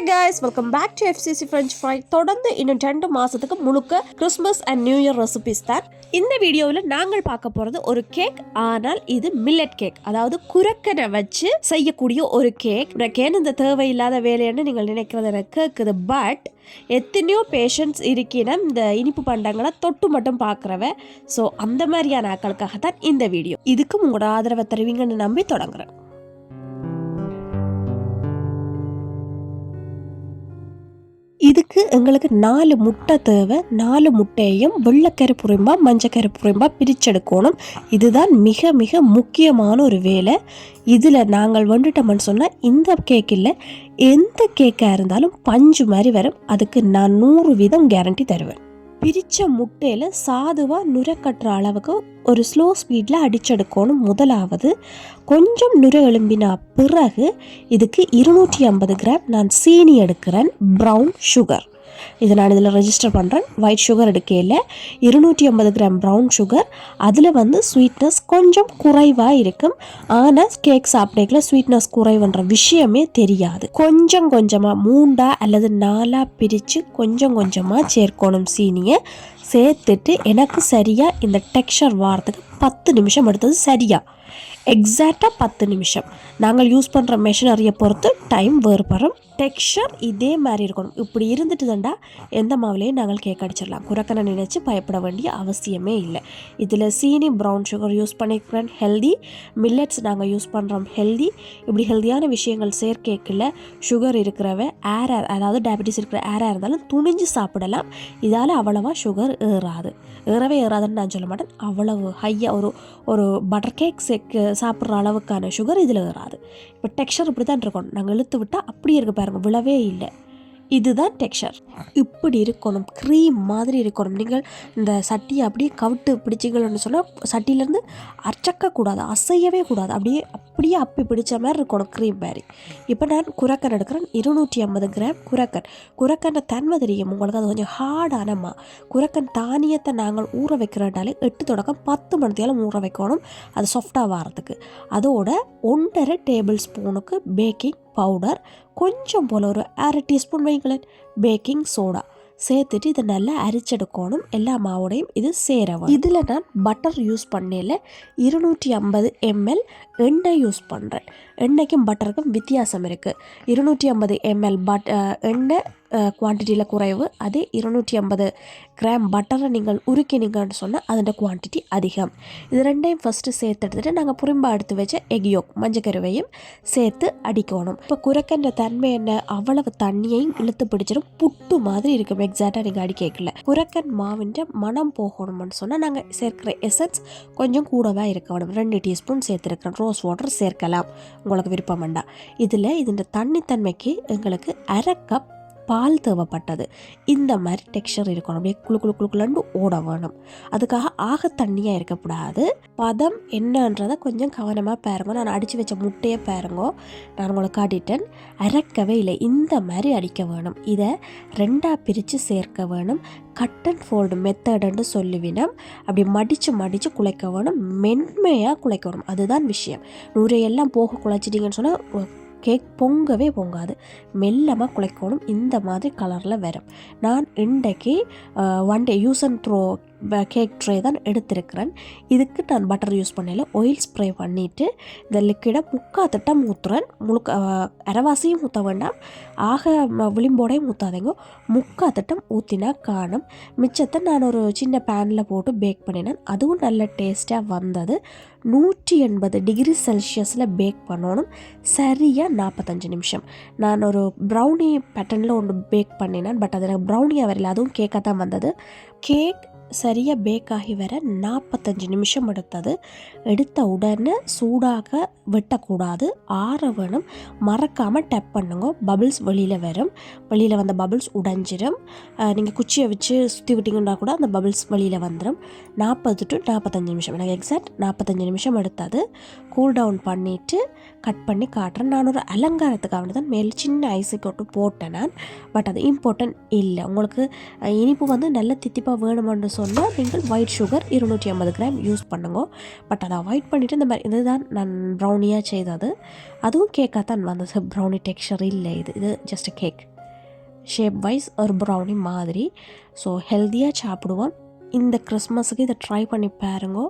Hi guys welcome back to FCC French fry தொடர்ந்து இன்னும் ரெண்டு மாதத்துக்கு முழுக்க Christmas and new year recipes தான். இந்த வீடியோவில் நாங்கள் பார்க்க போகிறது ஒரு கேக் ஆனால் இது மில்லட் கேக் அதாவது குரக்கனை வச்சு செய்யக்கூடிய ஒரு கேக் எனக்கு ஏன் இந்த தேவையில்லாத வேலைன்னு நீங்கள் நினைக்கிறது எனக்கு கேட்குது பட் எத்தனையோ பேஷண்ட்ஸ் இருக்கின இந்த இனிப்பு பண்டங்களை தொட்டு மட்டும் பார்க்குறவ. ஸோ அந்த மாதிரியான ஆக்களுக்காக தான் இந்த வீடியோ. இதுக்கும் உங்களோட ஆதரவை தருவீங்கன்னு நம்பி தொடங்குறேன். இதுக்கு எங்களுக்கு நாலு முட்டை தேவை. நாலு முட்டையையும் வெள்ளைக்கரு புரிம்பா மஞ்சக்கரு புரிம்பா பிரிச்செடுக்கணும். இதுதான் மிக மிக முக்கியமான ஒரு வேலை. இதில் நாங்கள் வந்துட்டோம்னு சொன்னால் இந்த கேக்கில் எந்த கேக்காக இருந்தாலும் பஞ்சு மாதிரி வரும். அதுக்கு நான் நூறு வீதம் கேரண்டி தருவேன். பிரித்த முட்டையில் சாதுவாக நுரக்கட்டுற கட்டுற அளவுக்கு ஒரு ஸ்லோ ஸ்பீடில் அடிச்செடுக்கணும் முதலாவது. கொஞ்சம் நுர எழும்பினா பிறகு இதுக்கு இருநூற்றி ஐம்பது கிராம் நான் சீனி எடுக்கிறேன் ப்ரௌன் சுகர் இதை நான் இதில் ரெஜிஸ்டர் பண்ணுறேன் ஒயிட் சுகர் எடுக்கையில் இருநூற்றி ஐம்பது கிராம் ப்ரௌன் சுகர் அதில் வந்து ஸ்வீட்னஸ் கொஞ்சம் குறைவாக இருக்கும். ஆனால் கேக் சாப்பிடல ஸ்வீட்னஸ் குறைவுன்ற விஷயமே தெரியாது. கொஞ்சம் கொஞ்சமாக மூண்டா அல்லது நாலாக பிரித்து கொஞ்சம் கொஞ்சமாக சேர்க்கணும் சீனியை. சேர்த்துட்டு எனக்கு சரியாக இந்த டெக்ஸ்சர் வாரத்துக்கு பத்து நிமிஷம் எடுத்தது சரியாக எக்ஸாக்டாக பத்து நிமிஷம். நாங்கள் யூஸ் பண்ணுற மெஷினரியை பொறுத்து டைம் வேறுபடும். டெக்ஸ்சர் இதே மாதிரி இருக்கணும். இப்படி இருந்துட்டு தாண்டா எந்த மாவுலேயும் நாங்கள் கேக் அடிச்சிடலாம். குரக்கனை நினச்சி பயப்பட வேண்டிய அவசியமே இல்லை. இதில் சீனி ப்ரௌன் சுகர் யூஸ் பண்ணிக்கிறேன். ஹெல்தி மில்லட்ஸ் நாங்கள் யூஸ் பண்ணுறோம் ஹெல்தி இப்படி ஹெல்தியான விஷயங்கள் சேர்க்கேக்கில் சுகர் இருக்கிறவ ஏர் அதாவது டயபெட்டிஸ் இருக்கிற ஏராக இருந்தாலும் துணிஞ்சு சாப்பிடலாம். இதால் அவ்வளவா சுகர் ஏறாது. ஏறவே ஏறாதுன்னு நான் சொல்ல மாட்டேன். அவ்வளவு ஹையாக ஒரு ஒரு பட்டர் கேக் சேர்க்க சாப்பிட்ற அளவுக்கான சுகர் இதில் ஏறாது. இப்போ டெக்ஸ்டர் இப்படி தான் இருக்கணும். நாங்கள் இழுத்து விட்டால் அப்படியே இருக்க பாருங்கள் விழவே இல்லை. இதுதான் டெக்ஸ்சர் இப்படி இருக்கணும் க்ரீம் மாதிரி இருக்கணும். நீங்கள் இந்த சட்டியை அப்படியே கவிட்டு பிடிச்சிங்கன்னு சொன்னால் சட்டியிலேருந்து அச்சக்கக்கூடாது அசையவே கூடாது. அப்படியே அப்படியே அப்பி பிடிச்ச மாதிரி இருக்கணும் க்ரீம் மாதிரி. இப்போ நான் குரக்கன் எடுக்கிறேன். இருநூற்றி ஐம்பது கிராம் குரக்கன். குரக்கனை தன்மை தெரியும். உங்களுக்கு அது கொஞ்சம் ஹார்டானம்மா குரக்கன் தானியத்தை நாங்கள் ஊற வைக்கிறனாலே எட்டு தொடக்கம் பத்து மணித்தியாலும் ஊற வைக்கணும். அது சாஃப்டாக வாரத்துக்கு. அதோட ஒன்றரை டேபிள் ஸ்பூனுக்கு பேக்கிங் பவுடர் கொஞ்சம் போல் ஒரு அரை டீஸ்பூன் வைங்களேன் பேக்கிங் சோடா சேர்த்துட்டு இதை நல்லா அரிச்செடுக்கணும். எல்லா மாவோடையும் இது சேரவும். இதில் நான் பட்டர் யூஸ் பண்ணல. இருநூற்றி ஐம்பது எம்எல் எண்ணெய் யூஸ் பண்ணுறேன் எண்ணெய்க்கும் பட்டருக்கும் வித்தியாசம் இருக்குது இருநூற்றி ஐம்பது எம்எல் பட் எண்ணெய் குவான்டிட்டியில் குறைவு அதே இருநூற்றி ஐம்பது கிராம் பட்டரை நீங்கள் உருக்கினீங்கன்னு சொன்னால் அதோட குவான்டிட்டி அதிகம். இது ரெண்டையும் ஃபஸ்ட்டு சேர்த்து எடுத்துகிட்டு நாங்கள் புரிம்பா எடுத்து வச்ச எகியோக் மஞ்சக்கருவையும் சேர்த்து அடிக்கணும். இப்போ குரக்கன்ற தன்மை என்ன? அவ்வளவு தண்ணியையும் இழுத்து பிடிச்சிடும் புட்டு மாதிரி இருக்கும். எக்ஸாக்டாக நீங்கள் அடிக்கல குரக்கன் மாவின்ற மனம் போகணும்னு சொன்னால் நாங்கள் சேர்க்குற எசன்ஸ் கொஞ்சம் கூடவா இருக்கணும். ரெண்டு டீஸ்பூன் சேர்த்துருக்கிறோம். ரோஸ் வாட்டர் சேர்க்கலாம். உங்களுக்கு விருப்பம் வேண்டாம். இதில் இதன் தண்ணித்தன்மைக்கு எங்களுக்கு அரை கப் பால் தேவைப்பட்டது. இந்த மாதிரி டெக்ஸ்டர் இருக்கணும். அப்படியே குளு குளு குளு குளுன்னு ஓட வேணும் அதுக்காக ஆக தண்ணியாக இருக்கக்கூடாது. பதம் என்னன்றதை கொஞ்சம் கவனமாக பாருங்க. நான் அடித்து வச்ச முட்டையை பாருங்க. நான் உங்களுக்கு காட்டிட்டேன். அரைக்கவே இல்லை. இந்த மாதிரி அடிக்க வேணும். இதை ரெண்டாக பிரித்து சேர்க்க வேணும். கட் அண்ட் ஃபோல்டு மெத்தடுன்னு சொல்லுவினம். அப்படி மடித்து மடித்து குலைக்க வேணும். மென்மையாக குலைக்கணும் அதுதான் விஷயம். நூறையெல்லாம் போக குழைச்சிட்டிங்கன்னு சொன்னால் கேக் பொங்கவே பொங்காது. மெல்லமாக குழைக்கணும் இந்த மாதிரி கலரில் வரும் நான் இன்றைக்கு one day use and throw cake tray தான் எடுத்திருக்கிறேன். இதுக்கு நான் பட்டர் யூஸ் பண்ணல ஆயில் ஸ்ப்ரே பண்ணிவிட்டு இந்த லிக்விடை முக்கா திட்டம் ஊற்றுறேன் முழுக்க அரைவாசியும் ஊற்ற வேண்டாம். ஆக விளிம்போடையும் ஊற்றாதீங்க முக்கா திட்டம் ஊற்றினா காணும். மிச்சத்தை நான் ஒரு சின்ன பேனில் போட்டு பேக் பண்ணினேன். அதுவும் நல்ல டேஸ்ட்டாக வந்தது. நூற்றி எண்பது டிகிரி செல்சியஸில் பேக் பண்ணணும். சரியாக நாற்பத்தஞ்சு நிமிஷம். நான் ஒரு ப்ரௌனி பேட்டர்னில் ஒன்று பேக் பண்ணினேன். பட் அது எனக்கு ப்ரௌனியாக வரல அதுவும் கேக்காக தான் வந்தது. கேக் சரியாக பேக் ஆகி வர நாற்பத்தஞ்சு நிமிஷம் எடுத்தது. எடுத்த உடனே சூடாக வெட்டக்கூடாது. ஆற வேணும் மறக்காமல் டப் பண்ணுங்க. பபிள்ஸ் வெளியில் வரும். வெளியில் வந்த பபிள்ஸ் உடைஞ்சிரும். நீங்கள் குச்சியை வச்சு சுற்றி விட்டிங்கன்னா கூட அந்த பபிள்ஸ் வெளியில் வந்துடும் நாற்பது டு நாற்பத்தஞ்சு நிமிஷம். எனக்கு எக்ஸாக்ட் நாற்பத்தஞ்சு நிமிஷம் எடுத்தது. கூல் டவுன் பண்ணிவிட்டு கட் பண்ணி காட்டுறேன். நான் ஒரு அலங்காரத்துக்காக தான் மேலே சின்ன ஐஸை போட்டு போட்டேன் நான். பட் அது இம்பார்ட்டன்ட் இல்லை. உங்களுக்கு இனிப்பு வந்து நல்ல தித்திப்பாக வேணுமென்று சொன்னால் நீங்கள் ஒயிட் சுகர் இருநூற்றி ஐம்பது கிராம் யூஸ் பண்ணுங்க. பட் அதை அவாய்ட் பண்ணிவிட்டு இந்த மாதிரி இதுதான் நான் ப்ரௌனியாக செய்தது. அதுவும் கேக்காக தான் வந்தது ப்ரௌனி டெக்ஸ்டர் இல்லை இது. இது ஜஸ்ட் கேக் ஷேப் வைஸ் ஒரு ப்ரௌனி மாதிரி. ஸோ ஹெல்த்தியாக சாப்பிடுவோம். இந்த கிறிஸ்மஸுக்கு இதை ட்ரை பண்ணி பாருங்க.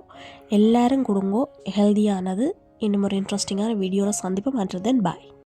எல்லோரும் கொடுங்கோ. ஹெல்த்தியானது இன்னும் ஒரு இன்ட்ரெஸ்டிங்கான வீடியோவில் சந்திப்போம். And then bye